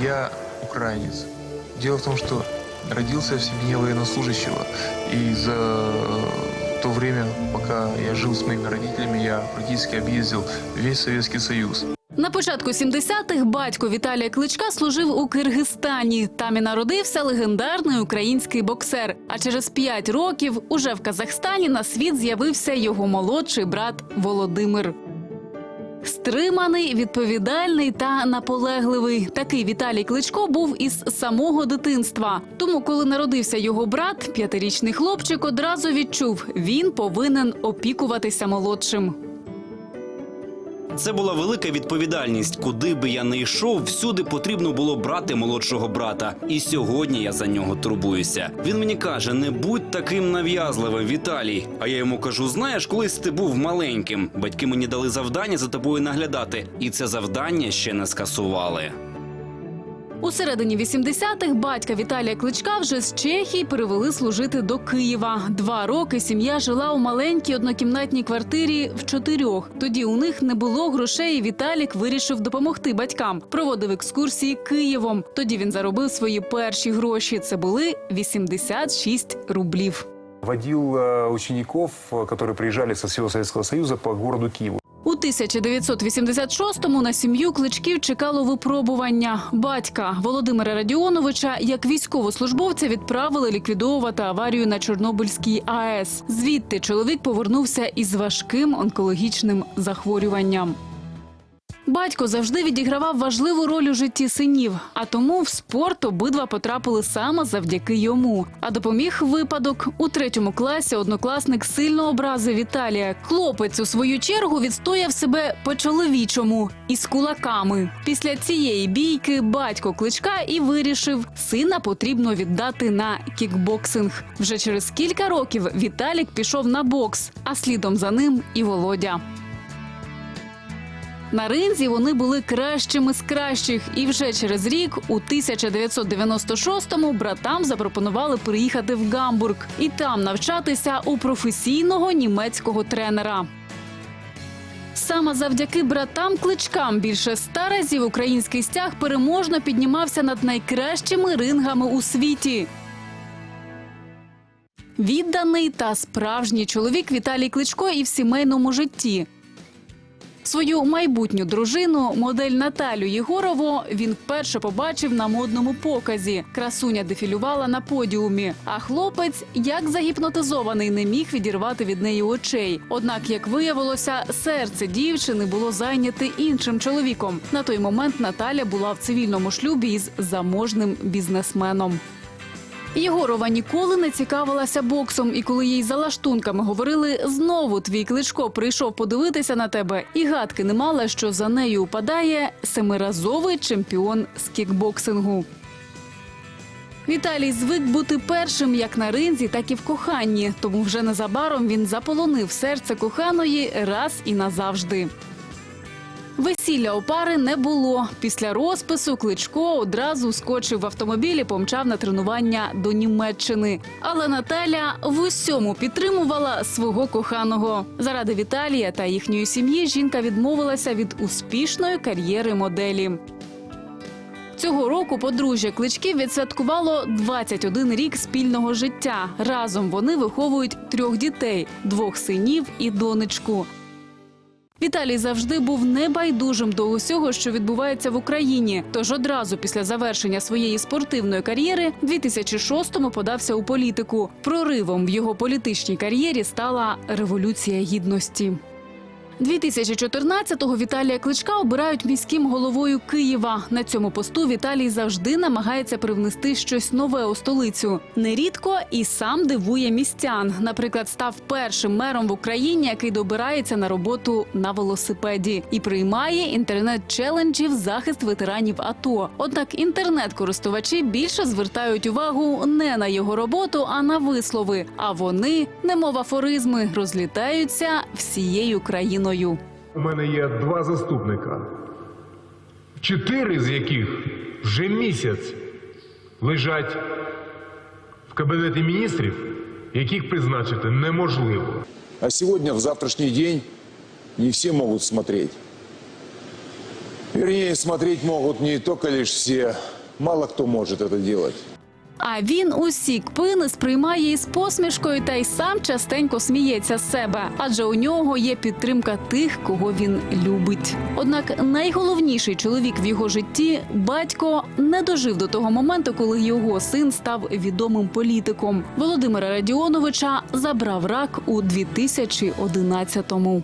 Я украинец. Дело в том, что родился в семье военнослужащего. И за э, то время, пока я жил с моими родителями, я практически объездил весь Советский Союз. На початку 70-х батько Віталія Кличка служив у Киргизстані. Там і народився легендарний український боксер. А через п'ять років уже в Казахстані на світ з'явився його молодший брат Володимир. Стриманий, відповідальний та наполегливий. Такий Віталій Кличко був із самого дитинства. Тому, коли народився його брат, п'ятирічний хлопчик одразу відчув, він повинен опікуватися молодшим. Це була велика відповідальність. Куди би я не йшов, всюди потрібно було брати молодшого брата. І сьогодні я за нього турбуюся. Він мені каже: не будь таким нав'язливим, Віталій. А я йому кажу: знаєш, колись ти був маленьким. Батьки мені дали завдання за тобою наглядати, і це завдання ще не скасували. У середині 80-х батька Віталія Кличка вже з Чехії перевели служити до Києва. Два роки сім'я жила у маленькій однокімнатній квартирі в чотирьох. Тоді у них не було грошей. і Віталік вирішив допомогти батькам. Проводив екскурсії Києвом. Тоді він заробив свої перші гроші. Це були 86 рублів. Водил э, учеников, э, которые приезжали со всего Советского Союза по городу Киеву. У 1986-му на сім'ю кличків чекало випробування. Батька Володимира Радіоновича як військовослужбовця відправили ліквідовувати аварію на Чорнобильській АЕС. Звідти чоловік повернувся із важким онкологічним захворюванням. Батько завжди відігравав важливу роль у житті синів, а тому в спорт обидва потрапили саме завдяки йому. А допоміг випадок у третьому класі. Однокласник сильно образив Віталія. Хлопець у свою чергу відстояв себе по-чоловічому із кулаками. Після цієї бійки батько кличка і вирішив, сина потрібно віддати на кікбоксинг. Вже через кілька років Віталік пішов на бокс, а слідом за ним і Володя. На ринзі вони були кращими з кращих, і вже через рік, у 1996-му, братам запропонували приїхати в Гамбург і там навчатися у професійного німецького тренера. Саме завдяки братам кличкам більше ста разів український стяг переможно піднімався над найкращими рингами у світі. Відданий та справжній чоловік Віталій Кличко і в сімейному житті. Свою майбутню дружину, модель Наталю Єгорову, він вперше побачив на модному показі. Красуня дефілювала на подіумі. А хлопець, як загіпнотизований, не міг відірвати від неї очей. Однак, як виявилося, серце дівчини було зайняте іншим чоловіком. На той момент Наталя була в цивільному шлюбі із заможним бізнесменом. Єгорова ніколи не цікавилася боксом, і коли їй за лаштунками говорили знову твій кличко прийшов подивитися на тебе, і гадки не мала, що за нею упадає семиразовий чемпіон з кікбоксингу. Віталій звик бути першим як на ринзі, так і в коханні. Тому вже незабаром він заполонив серце коханої раз і назавжди. Весілля у пари не було. Після розпису Кличко одразу скочив в автомобілі, помчав на тренування до Німеччини. Але Наталя в усьому підтримувала свого коханого. Заради Віталія та їхньої сім'ї жінка відмовилася від успішної кар'єри моделі. Цього року подружжя кличків відсвяткувало 21 рік спільного життя. Разом вони виховують трьох дітей двох синів і донечку. Віталій завжди був небайдужим до усього, що відбувається в Україні. Тож одразу після завершення своєї спортивної кар'єри 2006-му подався у політику. Проривом в його політичній кар'єрі стала революція гідності. 2014-го Віталія Кличка обирають міським головою Києва. На цьому посту Віталій завжди намагається привнести щось нове у столицю. Нерідко і сам дивує містян. Наприклад, став першим мером в Україні, який добирається на роботу на велосипеді і приймає інтернет-челенджі в захист ветеранів АТО. Однак інтернет-користувачі більше звертають увагу не на його роботу, а на вислови. А вони, немов афоризми, розлітаються всією країною. У мене є два заступника, чотири з яких вже місяць лежать в кабінеті міністрів, яких призначити неможливо. А сегодня, в завтрашний день, не все могут смотреть Вернее, смотреть могут не только лишь все. Мало кто может это делать. А він усі кпини сприймає із посмішкою та й сам частенько сміється з себе, адже у нього є підтримка тих, кого він любить. Однак найголовніший чоловік в його житті батько не дожив до того моменту, коли його син став відомим політиком. Володимира Радіоновича забрав рак у 2011-му.